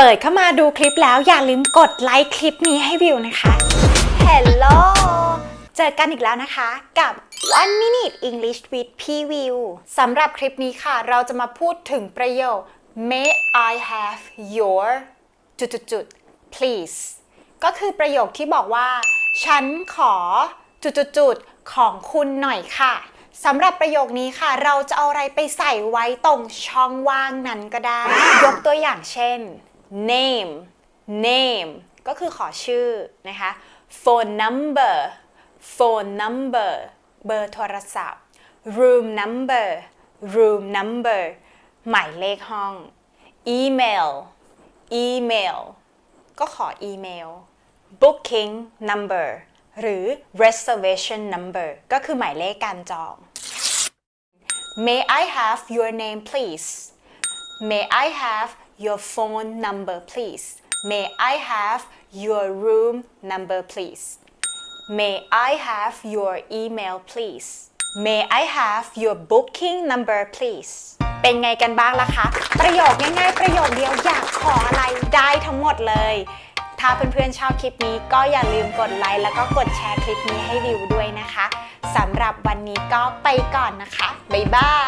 เปิดเข้ามาดูคลิปแล้วอย่าลืมกดไลค์คลิปนี้ให้วิวนะคะ Hello เจอกันอีกแล้วนะคะกับ One Minute English with พี่วิวสำหรับคลิปนี้ค่ะ เราจะมาพูดถึงประโยค May I have your จุดๆๆ please ก็คือประโยคที่บอกว่า ฉันขอจุดๆๆของคุณหน่อยค่ะสำหรับประโยคนี้ค่ะ เราจะเอาอะไรไปใส่ไว้ตรงช่องว่างนั้นก็ได้ ยกตัวอย่างเช่น name name ก็คือขอชื่อนะคะ phone number phone number เบอร์โทรศัพท์ room number room number หมายเลขห้อง email email ก็ขออีเมล booking number หรือ reservation number ก็คือหมายเลขการจอง May I have your name please May I have your phone number please May I have your room number please May I have your email please May I have your booking number please เป็นไงกันบ้างล่ะคะ ประโยคง่ายๆ ประโยคเดียวอยากขออะไรได้ทั้งหมดเลย ถ้าเพื่อนๆชอบคลิปนี้ก็อย่าลืมกดไลค์แล้วก็กดแชร์คลิปนี้ให้วิวด้วยนะคะสำหรับวันนี้ก็ไปก่อนนะคะ บ๊ายบาย